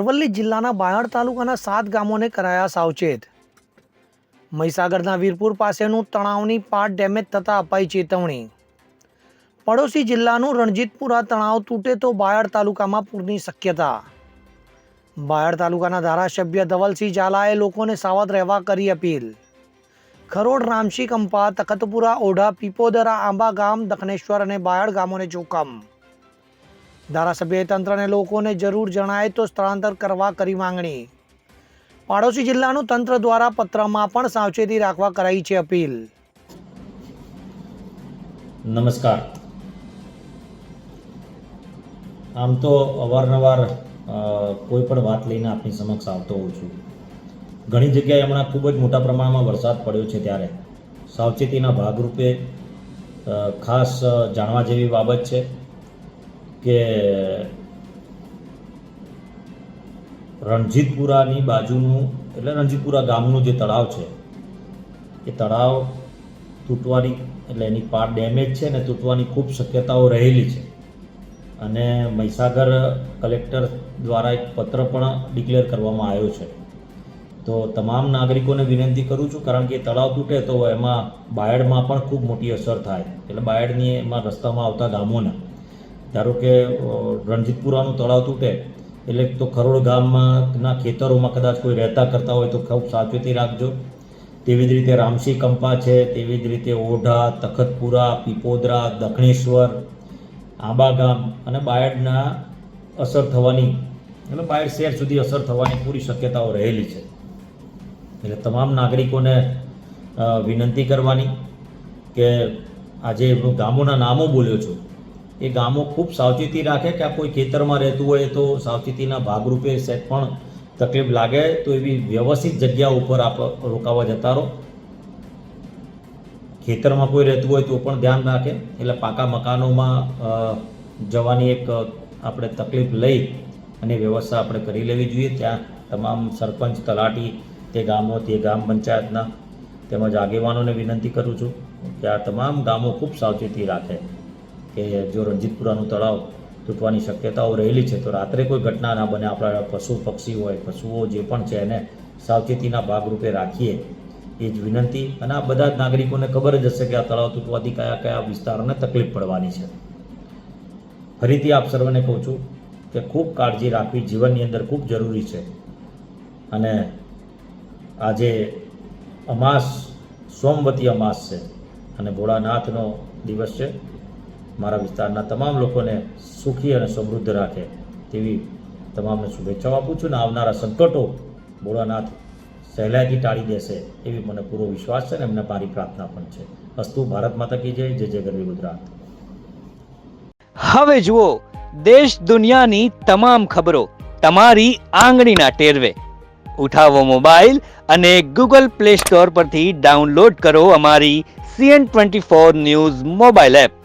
અરવલ્લી જિલ્લાના બાયડ તાલુકાના સાત ગામોને કરાયા સાવચેત. મહીસાગરના વીરપુર પાસેનું તણાવની પાટ ડેમેજ થતાં અપાઈ ચેતવણી. પડોશી જિલ્લાનું રણજીતપુરા તણાવ તૂટે તો બાયડ તાલુકામાં પૂરની શક્યતા. બાયડ તાલુકાના ધારાસભ્ય ધવલસિંહ ઝાલાએ લોકોને સાવધ રહેવા કરી અપીલ. ખરોડ રામશી કંપા તખતપુરા, ઓઢા, પીપોદરા, આંબા ગામ, દખનેશ્વર અને બાયડ ગામોને જોખમ. ધારાસભ્યએ તંત્રને લોકોને જરૂર જણાય તો સ્થળાંતર કરવા કરી માંગણી. પાડોશી જિલ્લાનું તંત્ર દ્વારા પત્રમાં પણ સાવચેતી રાખવા કરાઈ છે અપીલ. નમસ્કાર. આમ તો અવારનવાર કોઈ પણ વાત લઈને આપની સમક્ષ આવતો હોઉં છું. ઘણી જગ્યાએ હમણાં ખૂબ જ મોટા પ્રમાણમાં વરસાદ પડ્યો છે ત્યારે. સાવચેતીના ભાગરૂપે ખાસ જાણવા જેવી બાબત છે. કે રણજીતપુરાની બાજુનું, એટલે રણજીતપુરા ગામનું જે તળાવ છે, એ તળાવ તૂટવાની, એટલે એની પાર ડેમેજ છે ને તૂટવાની ખૂબ શક્યતાઓ રહેલી છે. અને મહીસાગર કલેક્ટર દ્વારા એક પત્ર પણ ડિક્લેર કરવામાં આવ્યો છે. તો તમામ નાગરિકોને વિનંતી કરું છું, કારણ કે તળાવ તૂટે તો એમાં બાયડમાં પણ ખૂબ મોટી અસર થાય. એટલે બાયડની એમાં રસ્તામાં આવતા ગામોને ધારો કે રણજીતપુરાનું તળાવ તૂટે, એટલે તો ખરોડ ગામમાંના ખેતરોમાં કદાચ કોઈ રહેતા કરતા હોય તો ખૂબ સાવચેતી રાખજો. તેવી જ રીતે રામસી કંપા છે, તેવી જ રીતે ઓઢા, તખતપુરા, પીપોદરા, દક્ષિણેશ્વર, આંબા ગામ અને બાયડના અસર થવાની, એટલે બાયડ શહેર સુધી અસર થવાની પૂરી શક્યતાઓ રહેલી છે. એટલે તમામ નાગરિકોને વિનંતી કરવાની કે આજે ગામોના નામો બોલ્યો છું. એ ગામો ખૂબ સાવચેતી રાખે કે આ કોઈ ખેતરમાં રહેતું હોય તો સાવચેતીના ભાગરૂપે સેટ પણ તકલીફ લાગે, તો એવી વ્યવસ્થિત જગ્યા ઉપર આપ રોકાવા જતા રહો. ખેતરમાં કોઈ રહેતું હોય તો પણ ધ્યાન રાખે, એટલે પાકા મકાનોમાં જવાની એક આપણે તકલીફ લઈ અને વ્યવસ્થા આપણે કરી લેવી જોઈએ. ત્યાં તમામ સરપંચ, તલાટી, તે ગામો, તે ગામ પંચાયતના તેમજ આગેવાનોને વિનંતી કરું છું કે આ તમામ ગામો ખૂબ સાવચેતી રાખે. કે જો રણજીતપુરાનું તળાવ તૂટવાની શક્યતાઓ રહેલી છે, તો રાત્રે કોઈ ઘટના ના બને. આપણા પશુ, પક્ષી હોય, પશુઓ જે પણ છે, એને સાવચેતીના ભાગરૂપે રાખીએ. એ જ વિનંતી. અને આ બધા જ નાગરિકોને ખબર જ હશે કે આ તળાવ તૂટવાથી કયા કયા વિસ્તારોને તકલીફ પડવાની છે. ફરીથી આપ સર્વને કહું છું કે ખૂબ કાળજી રાખવી જીવનની અંદર ખૂબ જરૂરી છે. અને આજે અમાસ, સોમવતી અમાસ છે અને ભોળાનાથનો દિવસ છે. મારા વિસ્તારના તમામ લોકોને સુખી અને સમૃદ્ધ રાખે તેવી તમામને શુભેચ્છાઓ આપું છું ને આવનારા સંકટો ભોળાનાથ સહેલાઈથી ટાળી દેશે એવી મને પૂરો વિશ્વાસ છે ને એમને મારી પ્રાર્થના પણ છે. અસ્તુ ભારત માતા કી જય જય જય ગરવી ગુજરાત. હવે જુઓ, દેશ દુનિયાની તમામ ખબરો તમારી આંગળીના ટેરવે. ઉઠાવો મોબાઈલ અને ગૂગલ પ્લે સ્ટોર પરથી ડાઉનલોડ કરો અમારી CN twenty four news mobile app.